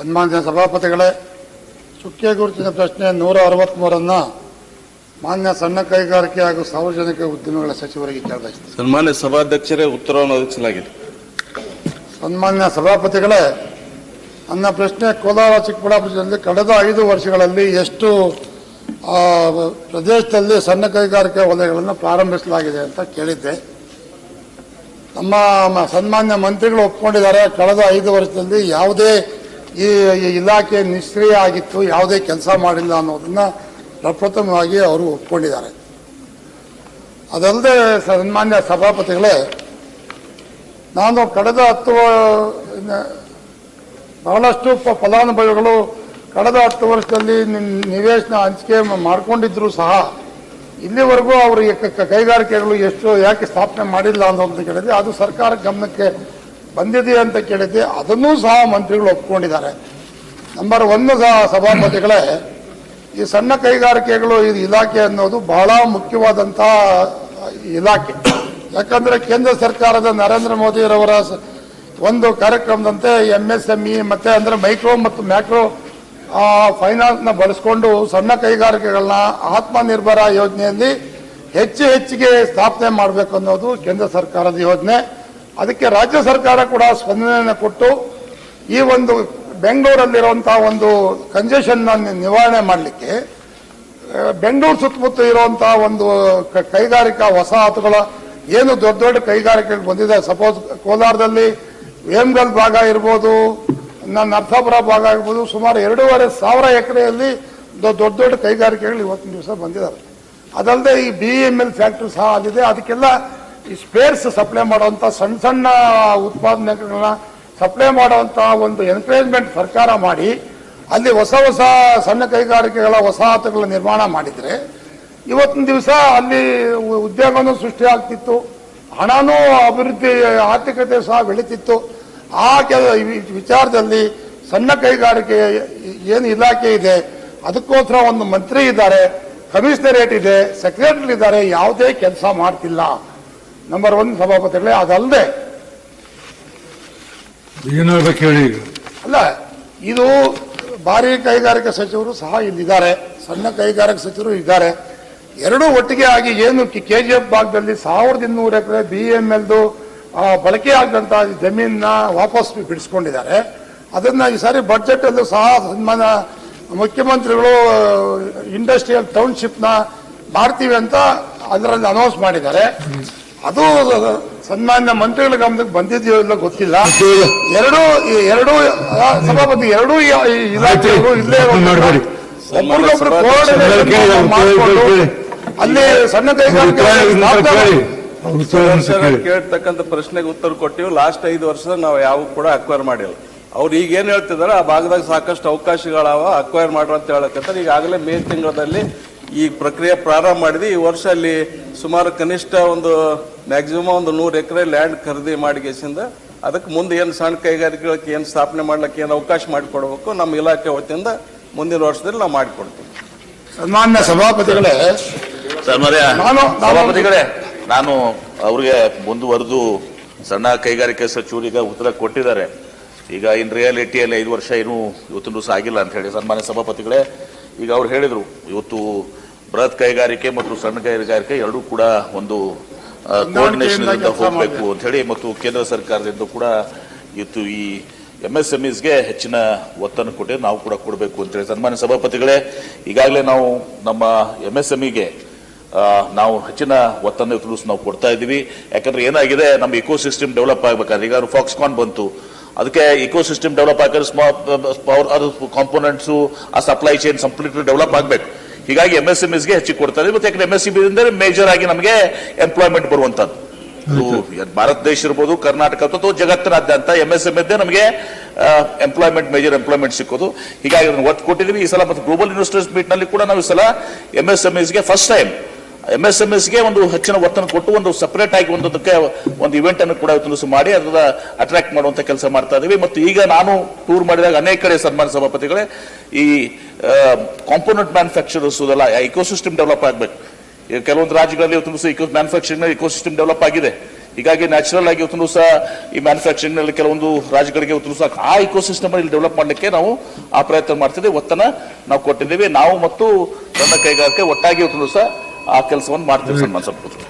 ಸನ್ಮಾನ್ಯ ಸಭಾಪತಿಗಳೇ ಚುಕ್ಕೆ ಗುರುತಿನ ಪ್ರಶ್ನೆ ನೂರ ಅರವತ್ಮೂರನ್ನ ಮಾನ್ಯ ಸಣ್ಣ ಕೈಗಾರಿಕೆ ಹಾಗೂ ಸಾರ್ವಜನಿಕ ಉದ್ಯಮಗಳ ಸಚಿವರಿಗೆ ಸನ್ಮಾನ್ಯ ಸಭಾಧ್ಯಕ್ಷರೇ ಉತ್ತರವನ್ನು ಒದಗಿಸಲಾಗಿದೆ. ಸನ್ಮಾನ್ಯ ಸಭಾಪತಿಗಳೇ ನನ್ನ ಪ್ರಶ್ನೆ ಕೋಲಾರ ಚಿಕ್ಕಬಳ್ಳಾಪುರ ಜಿಲ್ಲೆಯಲ್ಲಿ ಕಳೆದ ಐದು ವರ್ಷಗಳಲ್ಲಿ ಎಷ್ಟು ಪ್ರದೇಶದಲ್ಲಿ ಸಣ್ಣ ಕೈಗಾರಿಕೆ ವಲಯಗಳನ್ನು ಪ್ರಾರಂಭಿಸಲಾಗಿದೆ ಅಂತ ಕೇಳಿದ್ದೆ. ನಮ್ಮ ಸನ್ಮಾನ್ಯ ಮಂತ್ರಿಗಳು ಒಪ್ಪಿಕೊಂಡಿದ್ದಾರೆ ಕಳೆದ ಐದು ವರ್ಷದಲ್ಲಿ ಯಾವುದೇ ಈ ಇಲಾಖೆ ನಿಷ್ಕ್ರಿಯ ಆಗಿತ್ತು ಯಾವುದೇ ಕೆಲಸ ಮಾಡಿಲ್ಲ ಅನ್ನೋದನ್ನ ಪ್ರಪ್ರಥಮವಾಗಿ ಅವರು ಒಪ್ಕೊಂಡಿದ್ದಾರೆ. ಅದಲ್ಲದೆ ಸನ್ಮಾನ್ಯ ಸಭಾಪತಿಗಳೇ, ನಾನು ಕಳೆದ ಹತ್ತು ಬಹಳಷ್ಟು ಫಲಾನುಭವಿಗಳು ಕಳೆದ ಹತ್ತು ವರ್ಷದಲ್ಲಿ ನಿವೇಶನ ಹಂಚಿಕೆ ಮಾಡಿಕೊಂಡಿದ್ರು ಸಹ ಇಲ್ಲಿವರೆಗೂ ಅವರು ಕೈಗಾರಿಕೆಗಳು ಎಷ್ಟು, ಯಾಕೆ ಸ್ಥಾಪನೆ ಮಾಡಿಲ್ಲ ಅನ್ನೋದನ್ನು ಕೇಳಿದ್ರೆ ಅದು ಸರ್ಕಾರ ಗಮನಕ್ಕೆ ಬಂದಿದೆ ಅಂತ ಕೇಳಿದ್ದೆ ಅದನ್ನೂ ಸಹ ಮಂತ್ರಿಗಳು ಒಪ್ಕೊಂಡಿದ್ದಾರೆ. ನಂಬರ್ ಒಂದು ಸಹ ಸಭಾಪತಿಗಳೇ, ಈ ಸಣ್ಣ ಕೈಗಾರಿಕೆಗಳು ಈ ಇಲಾಖೆ ಅನ್ನೋದು ಬಹಳ ಮುಖ್ಯವಾದಂಥ ಇಲಾಖೆ. ಯಾಕಂದ್ರೆ ಕೇಂದ್ರ ಸರ್ಕಾರದ ನರೇಂದ್ರ ಮೋದಿರವರ ಒಂದು ಕಾರ್ಯಕ್ರಮದಂತೆ ಎಂ ಎಸ್ ಎಂ ಇ ಮತ್ತೆ ಅಂದ್ರೆ ಮೈಕ್ರೋ ಮತ್ತು ಮ್ಯಾಕ್ರೋ ಫೈನಾನ್ಸ್ನ ಬಳಸ್ಕೊಂಡು ಸಣ್ಣ ಕೈಗಾರಿಕೆಗಳನ್ನ ಆತ್ಮನಿರ್ಭರ ಯೋಜನೆಯಲ್ಲಿ ಹೆಚ್ಚು ಹೆಚ್ಚಿಗೆ ಸ್ಥಾಪನೆ ಮಾಡಬೇಕು ಅನ್ನೋದು ಕೇಂದ್ರ ಸರ್ಕಾರದ ಯೋಜನೆ. ಅದಕ್ಕೆ ರಾಜ್ಯ ಸರ್ಕಾರ ಕೂಡ ಸ್ಪಂದನೆಯನ್ನು ಕೊಟ್ಟು ಈ ಒಂದು ಬೆಂಗಳೂರಲ್ಲಿರುವಂತಹ ಒಂದು ಕಂಜೆಷನ್ ನಿವಾರಣೆ ಮಾಡಲಿಕ್ಕೆ ಬೆಂಗಳೂರು ಸುತ್ತಮುತ್ತ ಇರುವಂತಹ ಒಂದು ಕೈಗಾರಿಕಾ ವಸಾಹತುಗಳ ಏನು ದೊಡ್ಡ ದೊಡ್ಡ ಕೈಗಾರಿಕೆಗಳು ಬಂದಿದೆ. ಸಪೋಸ್ ಕೋಲಾರದಲ್ಲಿ ವೇಮ್ಗಲ್ ಭಾಗ ಇರ್ಬೋದು, ನನ್ನ ನರ್ಸಾಪುರ ಭಾಗ ಇರ್ಬೋದು, ಸುಮಾರು ಎರಡೂವರೆ ಸಾವಿರ ಎಕರೆಯಲ್ಲಿ ದೊಡ್ಡ ದೊಡ್ಡ ಕೈಗಾರಿಕೆಗಳು ಇವತ್ತಿನ ದಿವಸ ಬಂದಿದ್ದಾರೆ ಅದಲ್ಲದೆ ಈ ಬಿ ಎಂ ಎಲ್ ಫ್ಯಾಕ್ಟ್ರಿ ಸಹ ಅಲ್ಲಿದೆ. ಅದಕ್ಕೆಲ್ಲ ಈ ಸ್ಪೇರ್ಸ್ ಸಪ್ಲೈ ಮಾಡುವಂತ ಸಣ್ಣ ಸಣ್ಣ ಉತ್ಪಾದನೆಗಳನ್ನ ಸಪ್ಲೈ ಮಾಡುವಂತ ಒಂದು ಎನ್ಕರೇಜ್ಮೆಂಟ್ ಸರ್ಕಾರ ಮಾಡಿ, ಅಲ್ಲಿ ಹೊಸ ಹೊಸ ಸಣ್ಣ ಕೈಗಾರಿಕೆಗಳ ವಸಾಹತುಗಳ ನಿರ್ಮಾಣ ಮಾಡಿದ್ರೆ, ಇವತ್ತಿನ ದಿವಸ ಅಲ್ಲಿ ಉದ್ಯೋಗನೂ ಸೃಷ್ಟಿ ಆಗ್ತಿತ್ತು, ಹಣನೂ ಅಭಿವೃದ್ಧಿ ಆರ್ಥಿಕತೆ ಸಹ ಬೆಳೀತಿತ್ತು. ಆ ಕೆಲ ವಿಚಾರದಲ್ಲಿ ಸಣ್ಣ ಕೈಗಾರಿಕೆ ಏನು ಇಲಾಖೆ ಇದೆ, ಅದಕ್ಕೋಸ್ಕರ ಒಂದು ಮಂತ್ರಿ ಇದ್ದಾರೆ, ಕಮಿಷನರೇಟ್ ಇದೆ ಸೆಕ್ರೆಟರಿ ಇದ್ದಾರೆ ಯಾವುದೇ ಕೆಲಸ ಮಾಡ್ತಿಲ್ಲ. ನಂಬರ್ ಒನ್ ಸಭಾಪತಿಗಳೇ ಅದಲ್ಲದೆ ಅಲ್ಲ ಇದು ಭಾರಿ ಕೈಗಾರಿಕಾ ಸಚಿವರು ಸಹ ಇಲ್ಲಿದ್ದಾರೆ ಸಣ್ಣ ಕೈಗಾರಿಕಾ ಸಚಿವರು ಇದ್ದಾರೆ. ಎರಡೂ ಒಟ್ಟಿಗೆ ಆಗಿ ಏನು ಕೆ ಜಿ ಎಫ್ ಭಾಗದಲ್ಲಿ ಸಾವಿರದ ಇನ್ನೂರು ಎಕರೆ ಬಿ ಎಂ ಎಲ್ದು ಬಳಕೆ ಆಗದಂತ ಜಮೀನ ವಾಪಸ್ ಬಿಡಿಸ್ಕೊಂಡಿದ್ದಾರೆ. ಅದನ್ನ ಈ ಸಾರಿ ಬಜೆಟ್ ಅಲ್ಲೂ ಸಹ ಸನ್ಮಾನ ಮುಖ್ಯಮಂತ್ರಿಗಳು ಇಂಡಸ್ಟ್ರಿಯಲ್ ಟೌನ್ಶಿಪ್ನ ಮಾಡ್ತೀವಿ ಅಂತ ಅದರಲ್ಲಿ ಅನೌನ್ಸ್ ಮಾಡಿದ್ದಾರೆ. ಅದು ಸನ್ಮಾನ್ಯ ಮಂತ್ರಿಗಳ ಗಮನಕ್ಕೆ ಬಂದಿದೆಯೋ ಇಲ್ಲ ಗೊತ್ತಿಲ್ಲ. ಎರಡು ಎರಡು ಸಭಾಪತಿ ಎರಡೂ ಇಲಾಖೆಗಳು ಇಲ್ಲೇ. ಅಲ್ಲಿ ಸಣ್ಣ ಕೈಗಾರಿಕೆ ಕೇಳ್ತಕ್ಕಂಥ ಪ್ರಶ್ನೆಗೆ ಉತ್ತರ ಕೊಟ್ಟಿವಿ. ಲಾಸ್ಟ್ ಐದು ವರ್ಷ ನಾವು ಯಾವ ಕೂಡ ಅಕ್ವೈರ್ ಮಾಡಿಲ್ಲ. ಅವ್ರು ಈಗ ಏನ್ ಹೇಳ್ತಿದಾರೆ ಆ ಭಾಗದಾಗ ಸಾಕಷ್ಟು ಅವಕಾಶಗಳವ ಅಕ್ವೈರ್ ಮಾಡ್ರ ಅಂತ ಈಗಾಗಲೇ ಮೇ ತಿಂಗಳಲ್ಲಿ ಈ ಪ್ರಕ್ರಿಯೆ ಪ್ರಾರಂಭ ಮಾಡಿದ್ವಿ. ಈ ವರ್ಷ ಅಲ್ಲಿ ಸುಮಾರು ಕನಿಷ್ಠ ಒಂದು ಮ್ಯಾಕ್ಸಿಮಮ್ ಒಂದು ನೂರು ಎಕರೆ ಲ್ಯಾಂಡ್ ಖರೀದಿ ಮಾಡಿಗೆಸಿಂದ ಅದಕ್ಕೆ ಮುಂದೆ ಏನು ಸಣ್ಣ ಕೈಗಾರಿಕೆಗಳಿಗೆ ಏನು ಸ್ಥಾಪನೆ ಮಾಡ್ಲಿಕ್ಕೆ ಏನು ಅವಕಾಶ ಮಾಡಿಕೊಡ್ಬೇಕು ನಮ್ಮ ಇಲಾಖೆ ವತಿಯಿಂದ ಮುಂದಿನ ವರ್ಷದಲ್ಲಿ ನಾವು ಮಾಡಿಕೊಡ್ತೀವಿ. ಸನ್ಮಾನ್ಯ ಸಭಾಪತಿಗಳೇ. ಸಭಾಪತಿಗಳೇ ನಾನು ಅವ್ರಿಗೆ ಮುಂದುವರೆದು ಸಣ್ಣ ಕೈಗಾರಿಕೆ ಸಚಿವರಿಗೆ ಉತ್ತರ ಕೊಟ್ಟಿದ್ದಾರೆ. ಈಗ ಇನ್ ರಿಯಾಲಿಟಿಯಲ್ಲಿ ಐದು ವರ್ಷ ಏನು ಇವತ್ತಿನ ದಿವಸ ಆಗಿಲ್ಲ ಅಂತ ಹೇಳಿ ಸನ್ಮಾನ್ಯ ಸಭಾಪತಿಗಳೇ. ಈಗ ಅವ್ರು ಹೇಳಿದರು ಇವತ್ತು ಬೃಹತ್ ಕೈಗಾರಿಕೆ ಮತ್ತು ಸಣ್ಣ ಕೈಗಾರಿಕೆ ಎರಡೂ ಕೂಡ ಒಂದು ಕೋಆರ್ಡಿನೇಷನ್ ಹೋಗಬೇಕು ಅಂತ ಹೇಳಿ ಮತ್ತು ಕೇಂದ್ರ ಸರ್ಕಾರದಿಂದ ಕೂಡ ಇವತ್ತು ಈ ಎಂ ಎಸ್ ಎಂ ಇಸ್ಗೆ ಹೆಚ್ಚಿನ ಒತ್ತನ್ನು ಕೊಟ್ಟು ನಾವು ಕೂಡ ಕೊಡಬೇಕು ಅಂತ ಹೇಳಿ. ಸನ್ಮಾನ್ಯ ಸಭಾಪತಿಗಳೇ ಈಗಾಗಲೇ ನಾವು ನಮ್ಮ ಎಂ ಎಸ್ ಎಂಇಗೆ ನಾವು ಹೆಚ್ಚಿನ ಒತ್ತನ್ನು ಇವತ್ತು ನಾವು ಕೊಡ್ತಾ ಇದ್ದೀವಿ. ಯಾಕಂದ್ರೆ ಏನಾಗಿದೆ ನಮ್ಮ ಇಕೋಸಿಸ್ಟಮ್ ಡೆವಲಪ್ ಆಗಬೇಕಾದ್ರೆ ಈಗ ಫಾಕ್ಸ್ಕಾನ್ ಬಂತು. ಅದಕ್ಕೆ ಇಕೋ ಸಿಸ್ಟಮ್ ಡೆವಲಪ್ ಆಗಿದ್ರೆ ಪವರ್ ಅದು ಕಾಂಪೋನೆಂಟ್ಸು ಆ ಸಪ್ಲೈ ಚೈನ್ ಸಂಪ್ಲೀಟ್ಲಿ ಡೆವಲಪ್ ಆಗಬೇಕು. ಹೀಗಾಗಿ ಎಂ ಎಸ್ ಎಂ ಎಸ್ಗೆ ಹೆಚ್ಚಿಗೆ ಕೊಡ್ತಾರೆ. ಮತ್ತು ಯಾಕಂದ್ರೆ ಎಂ ಎಸ್ ಸಿ ಮೇಜರ್ ಆಗಿ ನಮಗೆ ಎಂಪ್ಲಾಯ್ಮೆಂಟ್ ಬರುವಂಥದ್ದು ಭಾರತ ದೇಶ ಇರ್ಬೋದು ಕರ್ನಾಟಕ ಅಥವಾ ಜಗತ್ತಿನಾದ್ಯಂತ ಎಂ ಎಸ್ ಎಂ ಇದ್ದೇ ನಮಗೆ ಎಂಪ್ಲಾಯ್ಮೆಂಟ್ ಮೇಜರ್ ಎಂಪ್ಲಾಯ್ಮೆಂಟ್ ಸಿಕ್ಕೋದು. ಹೀಗಾಗಿ ಅದನ್ನು ಒತ್ತು ಕೊಟ್ಟಿದ್ದೀವಿ ಈ ಸಲ ಮತ್ತು ಗ್ಲೋಬಲ್ ಇನ್ವೆಸ್ಟರ್ಸ್ ಮೀಟ್ನಲ್ಲಿ ಕೂಡ ನಾವು ಈ ಸಲ ಎಂ ಎಸ್ ಎಂ ಎಸ್ಗೆ ಫಸ್ಟ್ ಟೈಮ್ ಎಂ ಎಸ್ ಒಂದು ಹೆಚ್ಚಿನ ಒತ್ತನ್ನು ಕೊಟ್ಟು, ಒಂದು ಸಪರೇಟ್ ಆಗಿ ಒಂದಕ್ಕೆ ಒಂದು ಇವೆಂಟ್ ಅನ್ನು ಕೂಡ ತುಂಬಿಸಿ ಮಾಡಿ ಅದರ ಅಟ್ರಾಕ್ಟ್ ಮಾಡುವಂತ ಕೆಲಸ ಮಾಡ್ತಾ ಇದೀವಿ. ಮತ್ತು ಈಗ ನಾನು ಟೂರ್ ಮಾಡಿದಾಗ ಅನೇಕ ಕಡೆ ಸನ್ಮಾನ ಸಭಾಪತಿಗಳೇ, ಈ ಕಾಂಪೋನೆಂಟ್ ಮ್ಯಾನುಫ್ಯಾಕ್ಚರರ್ಸ್ ಅದೆಲ್ಲ ಇಕೋಸಿಸ್ಟಮ್ ಡೆವಲಪ್ ಆಗಬೇಕು. ಕೆಲವೊಂದು ರಾಜ್ಯಗಳಲ್ಲಿ ಇವತ್ತು ಇಕೋ ಮ್ಯಾನುಫ್ಯಾಕ್ಚರಿಂಗ್ ಇಕೋಸಿಸ್ಟಮ್ ಡೆವಲಪ್ ಆಗಿದೆ. ಹೀಗಾಗಿ ನ್ಯಾಚುರಲ್ ಆಗಿ ಇವತ್ತು ಸಹ ಈ ಮ್ಯಾನುಫ್ಯಾಕ್ಚರಿಂಗ್ನಲ್ಲಿ ಕೆಲವೊಂದು ರಾಜ್ಯಗಳಿಗೆ ಇವತ್ತು ಸಹ ಆ ಇಕೋಸಿಸ್ಟಮ್ ಇಲ್ಲಿ ಡೆವಲಪ್ ಮಾಡಲಿಕ್ಕೆ ನಾವು ಆ ಪ್ರಯತ್ನ ಮಾಡ್ತಿದ್ದೇವೆ. ಒತ್ತನ ನಾವು ಕೊಟ್ಟಿದ್ದೇವೆ. ನಾವು ಮತ್ತು ನನ್ನ ಕೈಗಾರಿಕೆ ಒಟ್ಟಾಗಿ ಇವತ್ತು ಸಹ ಆ ಕೆಲಸವನ್ನು ಮಾಡ್ತೀವಿ ಸನ್ಮಾನ